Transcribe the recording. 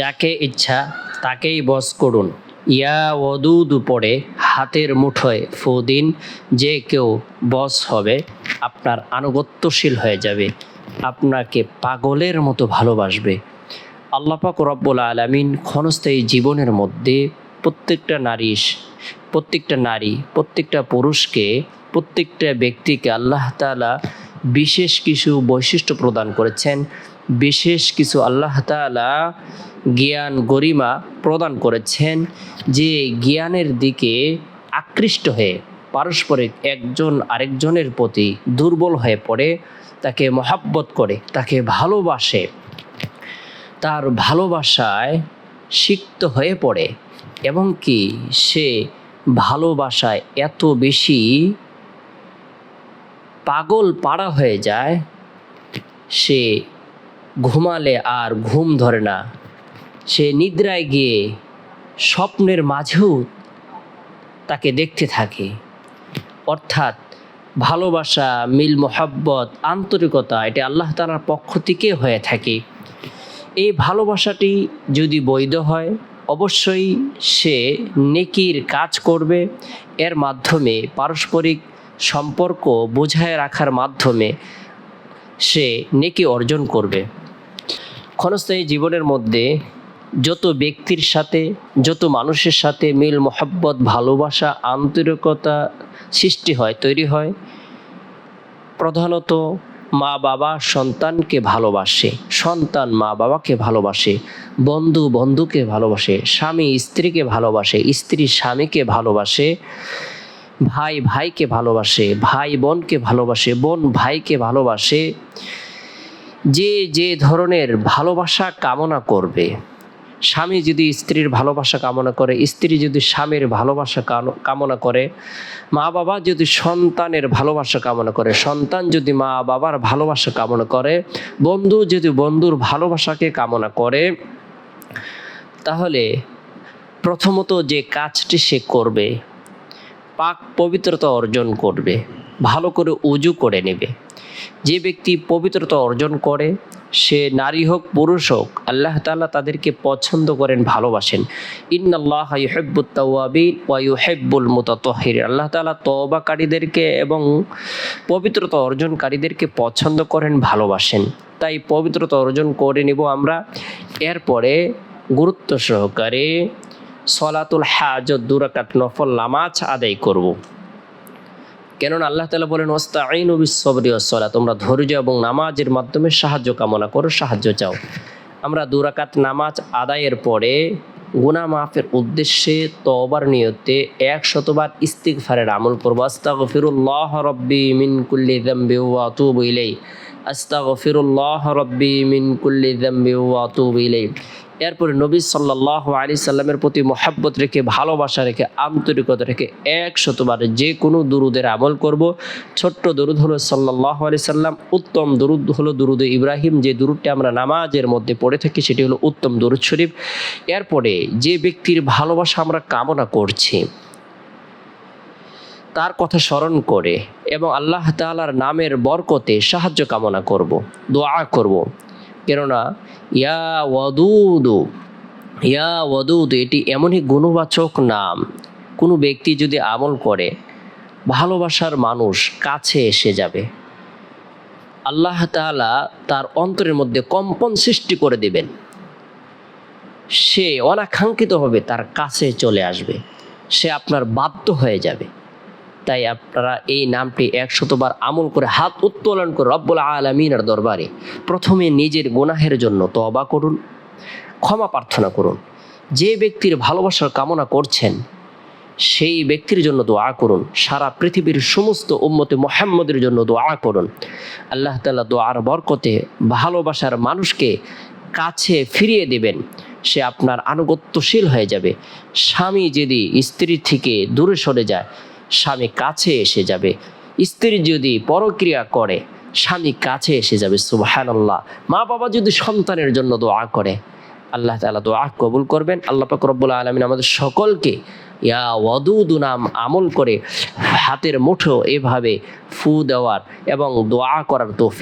যাকে ইচ্ছা তাকেই বস করুন। ইয়া ওদুদ পড়ে হাতের মুঠোয় ফু দিন, যে কেউ বস হবে আপনার আনুগত্যশীল হয়ে যাবে, আপনাকে পাগলের মতো ভালোবাসবে। আল্লাপাক রব্বুল আলমিন ক্ষণস্থায়ী জীবনের মধ্যে প্রত্যেকটা নারী প্রত্যেকটা নারী, প্রত্যেকটা পুরুষকে, প্রত্যেকটা ব্যক্তিকে আল্লাহ তাআলা বিশেষ কিছু বৈশিষ্ট্য প্রদান করেছেন। বিশেষ কিছু আল্লাহ তাআলা জ্ঞান গরিমা প্রদান করেছেন যে জ্ঞানের দিকে আকৃষ্ট হয়ে পারস্পরিক একজন আরেকজনের প্রতি দুর্বল হয়ে পড়ে, তাকে মহাব্বত করে, তাকে ভালোবাসে, তার ভালোবাসায় সিক্ত হয়ে পড়ে এবং কি সে ভালোবাসায় এত বেশি পাগল পাড়া হয়ে যায়, সে ঘুমালে আর ঘুম ধরে না। সে নিদ্রায় গিয়ে স্বপ্নের মাঝেও তাকে দেখতে থাকে। অর্থাৎ ভালোবাসা, মিল, মোহাব্বত, আন্তরিকতা, এটা আল্লাহ তালার পক্ষ থেকে হয়ে থাকে। এই ভালোবাসাটি যদি বৈধ হয়, অবশ্যই সে নেকির কাজ করবে। এর মাধ্যমে পারস্পরিক সম্পর্ক বোঝায় রাখার মাধ্যমে সে নেকি অর্জন করবে। ক্ষণস্থায়ী জীবনের মধ্যে যত ব্যক্তির সাথে, যত মানুষের সাথে মিল, মোহাব্বত, ভালোবাসা, আন্তরিকতা সৃষ্টি হয়, তৈরি হয়, প্রধানত মা বাবা সন্তানকে ভালোবাসে, সন্তান মা বাবাকে ভালোবাসে বন্ধু বন্ধুকে ভালোবাসে স্বামী স্ত্রীকে ভালোবাসে স্ত্রী স্বামীকে ভালোবাসে। ভাই ভাইকে ভালোবাসে, ভাই বোনকে ভালোবাসে, বোন ভাইকে ভালোবাসে, যে যে ধরনের ভালোবাসা কামনা করবে। স্বামী যদি স্ত্রীর ভালোবাসা কামনা করে, স্ত্রী যদি স্বামীর ভালোবাসা কামনা করে মা বাবা যদি সন্তানের ভালোবাসা কামনা করে, সন্তান যদি মা বাবার ভালোবাসা কামনা করে, বন্ধু যদি বন্ধুর ভালোবাসাকে কামনা করে, তাহলে প্রথমত যে কাজটি সে করবে পাক পবিত্রতা অর্জন করবে, ভালো করে উজু করে নেবে। যে ব্যক্তি পবিত্রতা অর্জন করে, সে নারী হোক, পুরুষ হোক, আল্লাহ তাআলা তাদেরকে পছন্দ করেন, ভালোবাসেন। ইন্নাল্লাহ ইউহিব্বুত তাওয়াবিন ওয়া ইউহিব্বুল মুতাতাহহিরিন আল্লাহ তাআলা তওবাকারীদেরকে এবং পবিত্রতা অর্জনকারীদেরকে পছন্দ করেন, ভালোবাসেন। তাই পবিত্রতা অর্জন করে নিব আমরা। এরপরে গুরুত্ব সহকারে সলাতুল হাজত দুরাকাত নফল নামাজ আদায় করব। কেননা আল্লাহ তালা বলেন ওস্তাইন বিশ্বরি সলা তোমরা ধৈর্য এবং নামাজের মাধ্যমে সাহায্য কামনা করো, সাহায্য চাও আমরা দুরাকাত নামাজ আদায়ের পরে গুনা মাফের উদ্দেশ্যে তবার নিয়তে এক শতবার ইস্তিগফারের আমল করব আস্তাগফিরুল্লাহ রব্বি মিন কুল্লি যামবি ওয়া আতুবু ইলাই আস্তাগফিরুল্লাহ রব্বি মিন কুল্লি যামবি ওয়া আতুবু ইলাই এরপরে নবী সাল্লাহ আলি সাল্লামের প্রতি মহাব্বত রেখে, ভালোবাসা রেখে, আন্তরিকতা রেখে এক শতবার যে কোনো দুরুদের আমল করব। ছোট্ট দুরুদ হলো সাল্লাহ আলি সাল্লাম, উত্তম দুরুদ হলো দুরুদ ইব্রাহিম। যে দুরুদটি আমরা নামাজের মধ্যে পড়ে থাকি সেটি হলো উত্তম দুরুদ শরীফ। এরপরে যে ব্যক্তির ভালোবাসা আমরা কামনা করছি, তার কথা স্মরণ করে এবং আল্লাহ তাআলার নামের বরকতে সাহায্য কামনা করব, দোয়া করব। কেননা ইয়া ওয়াদুদু, ইয়া ওয়াদুদ, এটি এমনই গুণবাচক নাম। কোনো ব্যক্তি যদি আমল করে, ভালোবাসার মানুষ কাছে এসে যাবে। আল্লাহ তাআলা তার অন্তরের মধ্যে কম্পন সৃষ্টি করে দেবেন। সে অনাকাঙ্ক্ষিতভাবে তার কাছে চলে আসবে। সে আপনার বাধ্য হয়ে যাবে। তাই আপনারা এই নামটি একশতবার আমল করে হাত উত্তোলন করে রব্বুল আলমিনের দরবারে প্রথমে নিজের গুনাহের জন্য তবা করুন, ক্ষমা প্রার্থনা করুন। যে ব্যক্তির ভালোবাসার কামনা করছেন, সেই ব্যক্তির জন্য দোয়া করুন। সারা পৃথিবীর সমস্ত উম্মতে মোহাম্মদের জন্য দোয়া করুন। আল্লাহ তাআলা দোয়ার বরকতে ভালোবাসার মানুষকে কাছে ফিরিয়ে দেবেন। সে আপনার আনুগত্যশীল হয়ে যাবে। স্বামী যদি স্ত্রী থেকে দূরে সরে যায় স্বামী কাছে এসে যাবে। স্ত্রী যদি পরক্রিয়া করে, স্বামী কাছে এসে যাবে সুবাহান আল্লাহ মা বাবা যদি সন্তানের জন্য দোয়া করে, আল্লাহ তালা দোয়া কবুল করবেন। আল্লাহ পাক রব্বুল আলমিন আমাদের সকলকে ইয়া ওয়াদুদু নাম আমল করে হাতের মুঠো এভাবে ফু দেওয়ার এবং দোয়া করার তৌফিক